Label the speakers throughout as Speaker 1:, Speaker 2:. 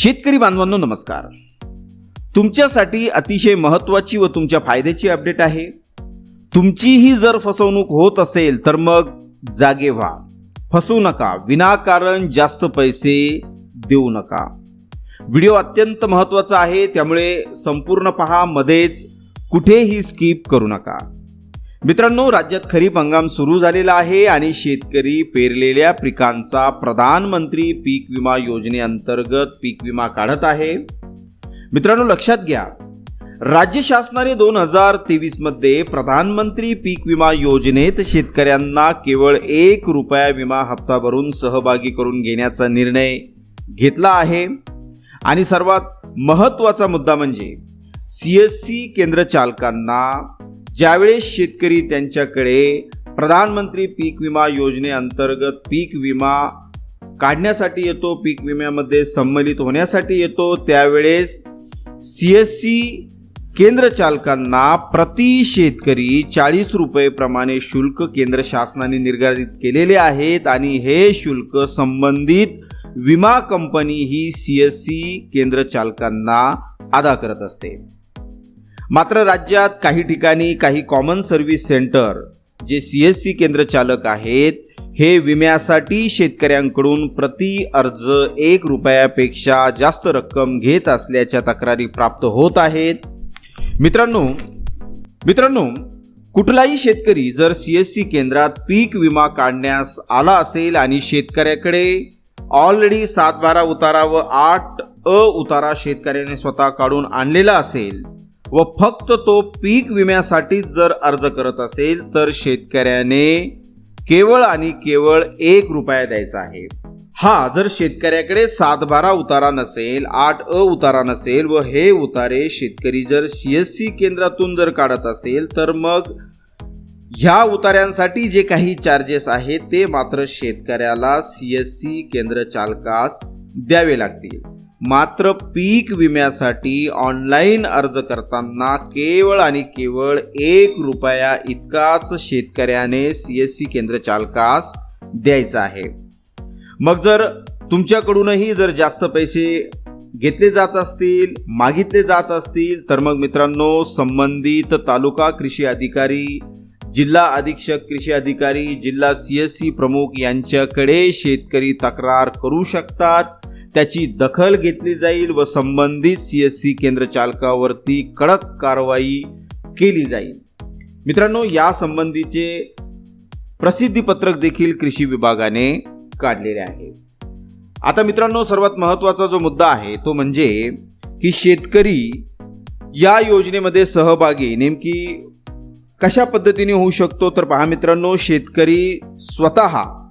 Speaker 1: शेतकरी बांधवांनो नमस्कार. तुमच्यासाठी अतिशय महत्त्वाची व तुमच्या फायद्याची अपडेट आहे. तुमचीही जर फसवणूक होत असेल तर मग जागे व्हा. फसवू नका. विनाकारण जास्त पैसे देऊ नका. व्हिडिओ अत्यंत महत्त्वाचा आहे त्यामुळे संपूर्ण पहा मध्येच कुठेही स्किप करू नका. मित्रांनो राज्यात खरीप हंगाम सुरू झालेला आहे आणि शेतकरी पेरलेल्या पिकांचा प्रधानमंत्री पीक विमा योजनेअंतर्गत पीक विमा काढत आहे. मित्रांनो लक्षात घ्या. राज्य शासनाने दोन हजार तेवीसमध्ये प्रधानमंत्री पीक विमा योजनेत शेतकऱ्यांना केवळ एक रुपया विमा हप्ता भरून सहभागी करून घेण्याचा निर्णय घेतला आहे. आणि सर्वात महत्त्वाचा मुद्दा म्हणजे सी एस सी केंद्र चालकांना ज्यावेळेस शेतकरी त्यांच्याकडे प्रधानमंत्री पीक विमा योजनेअंतर्गत पीक विमा काढण्यासाठी येतो पीक विम्यामध्ये संमलित होण्यासाठी येतो त्यावेळेस सी एस सी केंद्र चालकांना प्रति शेतकरी चाळीस रुपये प्रमाणे शुल्क केंद्र शासनाने निर्धारित केलेले आहेत आणि हे शुल्क संबंधित विमा कंपनी ही सी एस सी केंद्र चालकांना अदा करत असते. मात्र राज्यात काही ठिकाणी काही कॉमन सर्व्हिस सेंटर जे सी एस सी केंद्र चालक आहेत हे विम्यासाठी शेतकऱ्यांकडून प्रति अर्ज एक रुपयापेक्षा जास्त रक्कम घेत असल्याच्या तक्रारी प्राप्त होत आहेत. मित्रांनो मित्रांनो कुठलाही शेतकरी जर सी एस सी केंद्रात पीक विमा काढण्यास आला असेल आणि शेतकऱ्याकडे ऑलरेडी सात बारा उतारा व आठ अ उतारा शेतकऱ्याने स्वतः काढून आणलेला असेल व फक्त तो पीक विम्यासाठी जर अर्ज करत असेल तर शेतकऱ्याने केवळ आणि केवळ एक रुपया द्यायचा आहे. हा जर शेतकऱ्याकडे सात बारा उतारा नसेल आठ अ उतारा नसेल व हे उतारे शेतकरी जर सी एस सी केंद्रातून जर काढत असेल तर मग ह्या उतार्यांसाठी जे काही चार्जेस आहेत ते मात्र शेतकऱ्याला सी एस सी केंद्र चालकास द्यावे लागतील. मात्र पीक विम्यासाठी ऑनलाईन अर्ज करताना केवळ आणि केवळ एक रुपया इतकाच शेतकऱ्याने सी एस सी केंद्र चालकास द्यायचा आहे. मग जर तुमच्याकडूनही जर जास्त पैसे घेतले जात असतील मागितले जात असतील तर मग मित्रांनो संबंधित तालुका कृषी अधिकारी जिल्हा अधीक्षक कृषी अधिकारी जिल्हा सी एस सी प्रमुख यांच्याकडे शेतकरी तक्रार करू शकतात. त्याची दखल घेतली जाईल व संबंधित सी एस सी केंद्र चालकावरती कडक कारवाई केली जाईल. मित्रांनो या संबंधीचे प्रसिद्धीपत्रक देखील कृषी विभागाने काढलेले आहे. आता मित्रांनो सर्वात महत्त्वाचा जो मुद्दा आहे तो म्हणजे की शेतकरी या योजनेमध्ये सहभागी नेमकी कशा पद्धतीने होऊ शकतो? तर पहा मित्रांनो शेतकरी स्वतः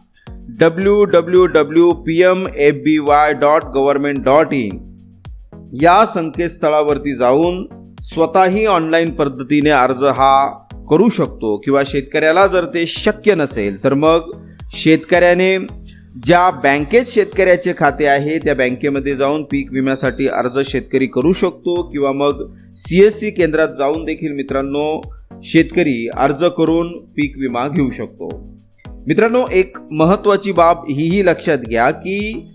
Speaker 1: W W W P M F B Y dot government dot in या संकेतस्थळावरती जाऊन स्वतःही ऑनलाईन पद्धतीने अर्ज हा करू शकतो किंवा शेतकऱ्याला जर ते शक्य नसेल तर मग शेतकऱ्याने ज्या बँकेत शेतकऱ्याचे खाते आहे त्या बँकेमध्ये जाऊन पीक विम्यासाठी अर्ज शेतकरी करू शकतो किंवा मग सी एस सी केंद्रात जाऊन देखील मित्रांनो शेतकरी अर्ज करून पीक विमा घेऊ शकतो. मित्रांनो एक महत्त्वाची बाब हीही लक्षात घ्या की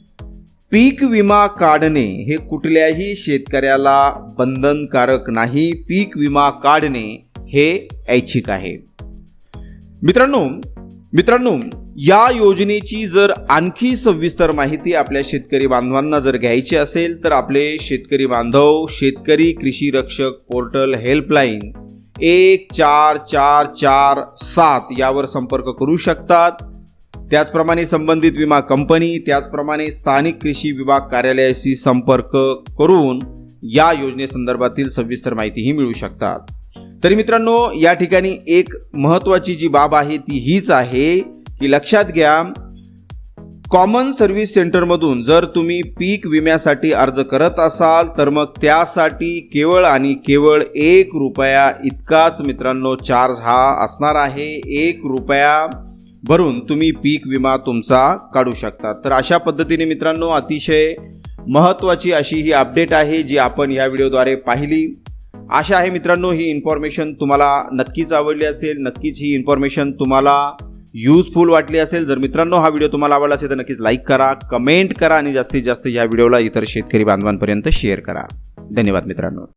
Speaker 1: पीक विमा काढणे हे कुठल्याही शेतकऱ्याला बंधनकारक नाही. पीक विमा काढणे हे ऐच्छिक आहे. मित्रांनो मित्रांनो या योजनेची जर आणखी सविस्तर माहिती आपल्या शेतकरी बांधवांना जर घ्यायची असेल तर आपले शेतकरी बांधव शेतकरी कृषी रक्षक पोर्टल हेल्पलाईन एक चार चार चार सात यावर संपर्क करू शकतात. त्याचप्रमाणे संबंधित विमा कंपनी त्याचप्रमाणे स्थानिक कृषी विभाग कार्यालयाशी संपर्क करून या योजनेसंदर्भातील सविस्तर माहितीही मिळू शकतात. तरी मित्रांनो या ठिकाणी एक महत्त्वाची जी बाब आहे ती हीच आहे की लक्षात घ्या कॉमन सर्व्हिस सेंटरमधून जर तुम्ही पीक विम्यासाठी अर्ज करत असाल तर मग त्यासाठी केवळ आणि केवळ एक रुपया इतकाच मित्रांनो चार्ज हा असणार आहे. एक रुपया भरून तुम्ही पीक विमा तुमचा काढू शकता. तर अशा पद्धतीने मित्रांनो अतिशय महत्त्वाची अशी ही अपडेट आहे जी आपण या व्हिडिओद्वारे पाहिली. आशा आहे मित्रांनो ही इन्फॉर्मेशन तुम्हाला नक्कीच आवडली असेल. नक्कीच ही इन्फॉर्मेशन तुम्हाला युजफुल वाटली असेल जर मित्रांनो हा व्हिडिओ तुम्हाला आवडला असेल तर नक्कीच लाईक करा कमेंट करा आणि जास्तीत जास्त या व्हिडिओला इतर शेतकरी बांधवांपर्यंत शेअर करा. धन्यवाद मित्रांनो.